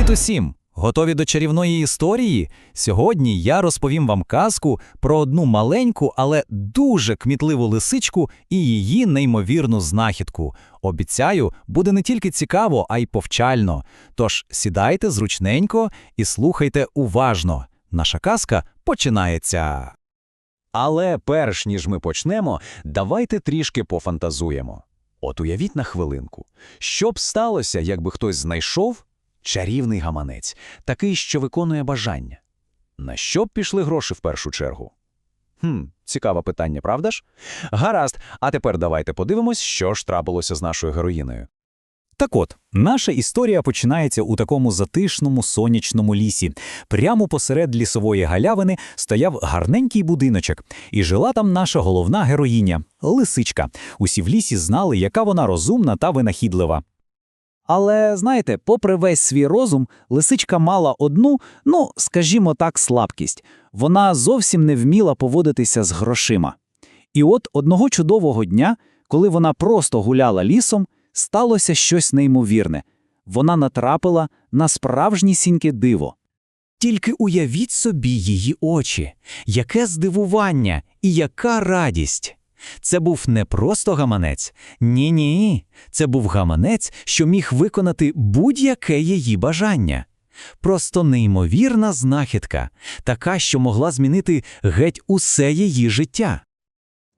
Привіт усім! Готові до чарівної історії? Сьогодні я розповім вам казку про одну маленьку, але дуже кмітливу лисичку і її неймовірну знахідку. Обіцяю, буде не тільки цікаво, а й повчально. Тож сідайте зручненько і слухайте уважно. Наша казка починається. Але перш ніж ми почнемо, давайте трішки пофантазуємо. От уявіть на хвилинку, що б сталося, якби хтось знайшов чарівний гаманець, такий, що виконує бажання. На що б пішли гроші в першу чергу? Хм, цікаве питання, правда ж? Гаразд, а тепер давайте подивимось, що ж трапилося з нашою героїною. Так от, наша історія починається у такому затишному сонячному лісі. Прямо посеред лісової галявини стояв гарненький будиночок, і жила там наша головна героїня – лисичка. Усі в лісі знали, яка вона розумна та винахідлива. Але, знаєте, попри весь свій розум, лисичка мала одну, ну, скажімо так, слабкість. Вона зовсім не вміла поводитися з грошима. І от одного чудового дня, коли вона просто гуляла лісом, сталося щось неймовірне. Вона натрапила на справжнісіньке диво. Тільки уявіть собі її очі, яке здивування і яка радість. Це був не просто гаманець. Ні-ні. Це був гаманець, що міг виконати будь-яке її бажання. Просто неймовірна знахідка, така, що могла змінити геть усе її життя.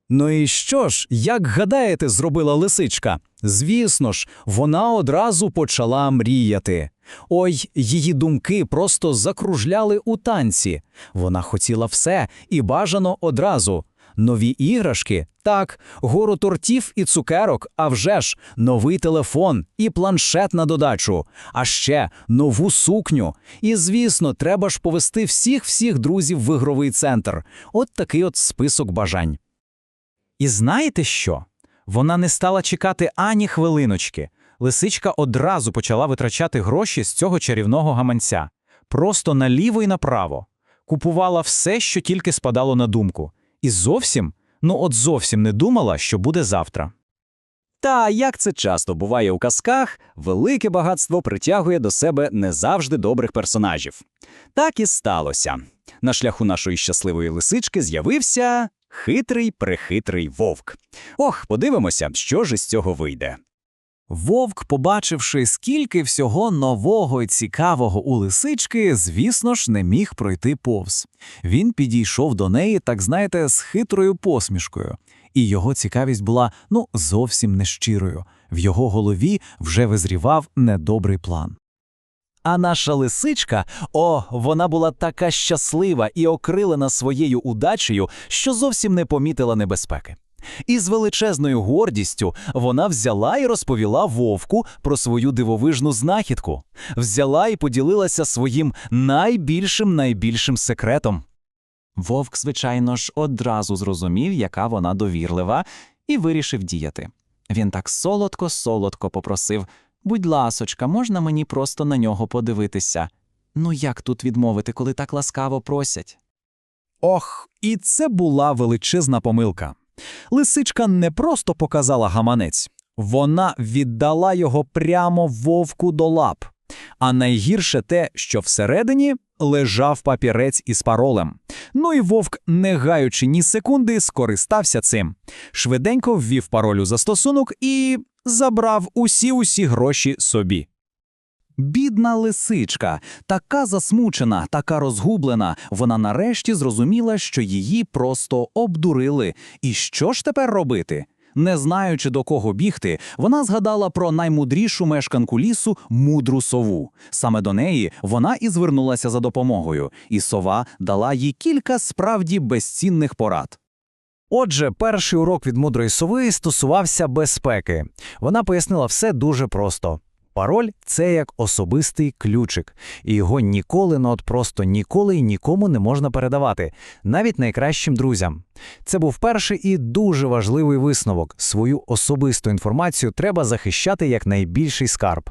Ну і що ж, як гадаєте, зробила лисичка? Звісно ж, вона одразу почала мріяти. Ой, її думки просто закружляли у танці. Вона хотіла все і бажано одразу. Нові іграшки, так, гору тортів і цукерок, а вже ж, новий телефон і планшет на додачу, а ще нову сукню. І, звісно, треба ж повести всіх-всіх друзів в ігровий центр. От такий от список бажань. І знаєте що? Вона не стала чекати ані хвилиночки. Лисичка одразу почала витрачати гроші з цього чарівного гаманця. Просто наліво і направо. Купувала все, що тільки спадало на думку. І зовсім, ну от зовсім не думала, що буде завтра. Та як це часто буває у казках, велике багатство притягує до себе не завжди добрих персонажів. Так і сталося. На шляху нашої щасливої лисички з'явився хитрий прихитрий вовк. Ох, подивимося, що ж із цього вийде. Вовк, побачивши, скільки всього нового і цікавого у лисички, звісно ж, не міг пройти повз. Він підійшов до неї, так знаєте, з хитрою посмішкою, і його цікавість була ну зовсім нещирою. В його голові вже визрівав недобрий план. А наша лисичка, о, вона була така щаслива і окрилена своєю удачею, що зовсім не помітила небезпеки. І з величезною гордістю вона взяла і розповіла вовку про свою дивовижну знахідку, взяла і поділилася своїм найбільшим найбільшим секретом. Вовк, звичайно ж, одразу зрозумів, яка вона довірлива, і вирішив діяти. Він так солодко солодко попросив Будь ласочка, можна мені просто на нього подивитися? Ну як тут відмовити, коли так ласкаво просять? Ох, і це була величезна помилка. Лисичка не просто показала гаманець, вона віддала його прямо вовку до лап. А найгірше те, що всередині лежав папірець із паролем. Ну і вовк, не гаючи ні секунди, скористався цим. Швиденько ввів пароль у застосунок і забрав усі усі гроші собі. Бідна лисичка, така засмучена, така розгублена, вона нарешті зрозуміла, що її просто обдурили. І що ж тепер робити? Не знаючи до кого бігти, вона згадала про наймудрішу мешканку лісу мудру сову. Саме до неї вона і звернулася за допомогою, і сова дала їй кілька справді безцінних порад. Отже, перший урок від мудрої сови стосувався безпеки. Вона пояснила все дуже просто. Пароль це як особистий ключик, і його ніколи, ну от просто ніколи і нікому не можна передавати, навіть найкращим друзям. Це був перший і дуже важливий висновок. Свою особисту інформацію треба захищати як найбільший скарб.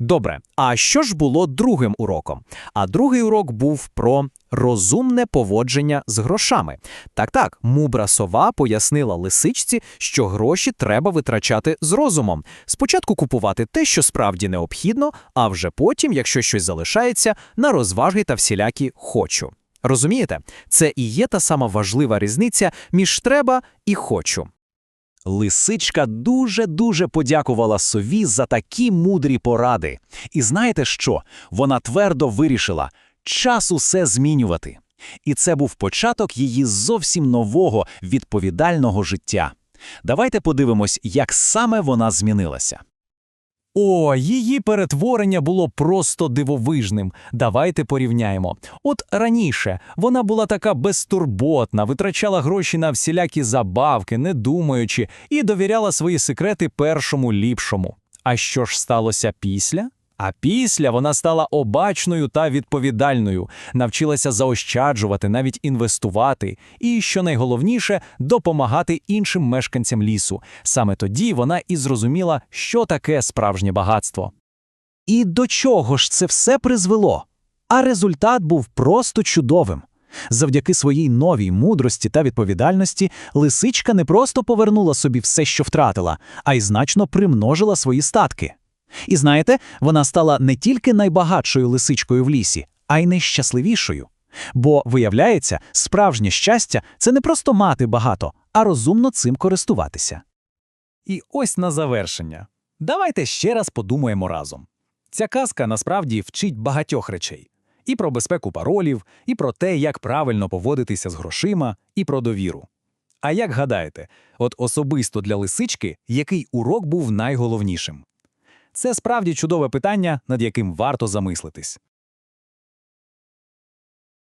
Добре, а що ж було другим уроком? А другий урок був про розумне поводження з грошами. Так-так, мудра сова пояснила лисичці, що гроші треба витрачати з розумом. Спочатку купувати те, що справді необхідно, а вже потім, якщо щось залишається, на розваги та всілякі хочу. Розумієте? Це і є та сама важлива різниця між треба і хочу. Лисичка дуже-дуже подякувала сові за такі мудрі поради. І знаєте що? Вона твердо вирішила – час усе змінювати. І це був початок її зовсім нового, відповідального життя. Давайте подивимось, як саме вона змінилася. О, її перетворення було просто дивовижним. Давайте порівняємо. От раніше вона була така безтурботна, витрачала гроші на всілякі забавки, не думаючи, і довіряла свої секрети першому ліпшому. А що ж сталося після? А після вона стала обачною та відповідальною, навчилася заощаджувати, навіть інвестувати, і, що найголовніше, допомагати іншим мешканцям лісу. Саме тоді вона і зрозуміла, що таке справжнє багатство. І до чого ж це все призвело? А результат був просто чудовим. Завдяки своїй новій мудрості та відповідальності лисичка не просто повернула собі все, що втратила, а й значно примножила свої статки. І знаєте, вона стала не тільки найбагатшою лисичкою в лісі, а й найщасливішою. Бо, виявляється, справжнє щастя це не просто мати багато, а розумно цим користуватися. І ось на завершення. Давайте ще раз подумаємо разом. Ця казка насправді вчить багатьох речей: і про безпеку паролів, і про те, як правильно поводитися з грошима, і про довіру. А як гадаєте, от особисто для лисички, який урок був найголовнішим? Це справді чудове питання, над яким варто замислитись.